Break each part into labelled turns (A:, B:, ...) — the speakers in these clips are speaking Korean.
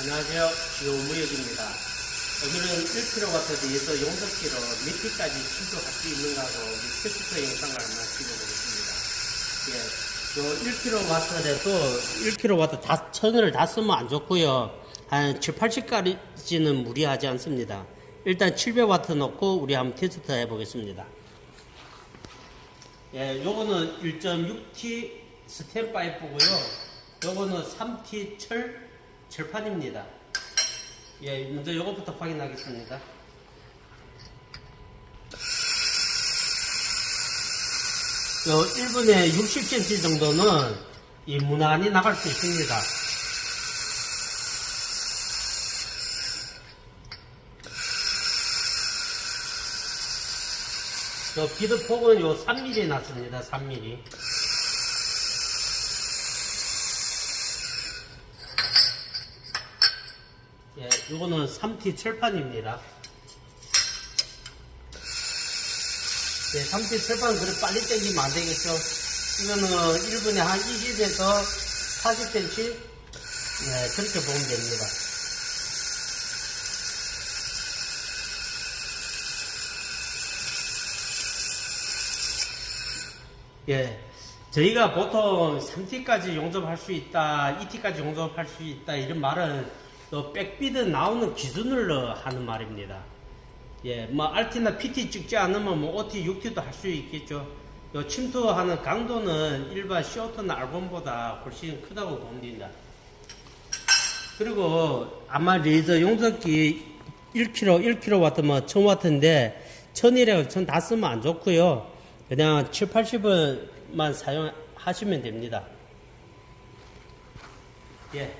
A: 안녕하세요. 지오무역입니다. 오늘은 1kW에 대해서 용접기로 몇 피까지 충족할 수 있는가 하고 테스트 영상을 하나 찍어보겠습니다. 예, 요 1kW에도 1kW 다, 천을 다 쓰면 안 좋고요. 한 7, 80까지는 무리하지 않습니다. 일단 700W 넣고 우리 한번 테스트 해보겠습니다. 예, 요거는 1.6T 스텐 파이프고요. 요거는 3T 철 철판입니다. 예, 먼저 요것부터 확인하겠습니다. 요 1분에 60cm 정도는 이 무난히 나갈 수 있습니다. 요 비드 폭은 요 3mm 났습니다. 3mm. 예, 요거는 3T 철판입니다. 예, 3T 철판 그래 빨리 당기면 안 되겠죠? 이거는 1분에 한 20에서 40cm? 예, 그렇게 보면 됩니다. 예. 저희가 보통 3T까지 용접할 수 있다, 2T까지 용접할 수 있다, 이런 말은 또 백비드 나오는 기준으로 하는 말입니다. 예, 뭐 RT나 PT 찍지 않으면 뭐 OT, 6T도 할 수 있겠죠. 요 침투하는 강도는 일반 쇼트나 알본보다 훨씬 크다고 봅니다. 그리고 아마 레이저 용접기 1kg, 1kW, 뭐 1000W인데 1000이라고 1000다 쓰면 안 좋고요. 그냥 7, 80원만 사용하시면 됩니다. 예,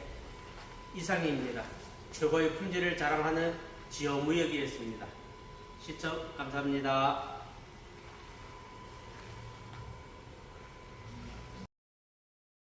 A: 이상입니다. 최고의 품질을 자랑하는 지어무역이었습니다. 시청 감사합니다.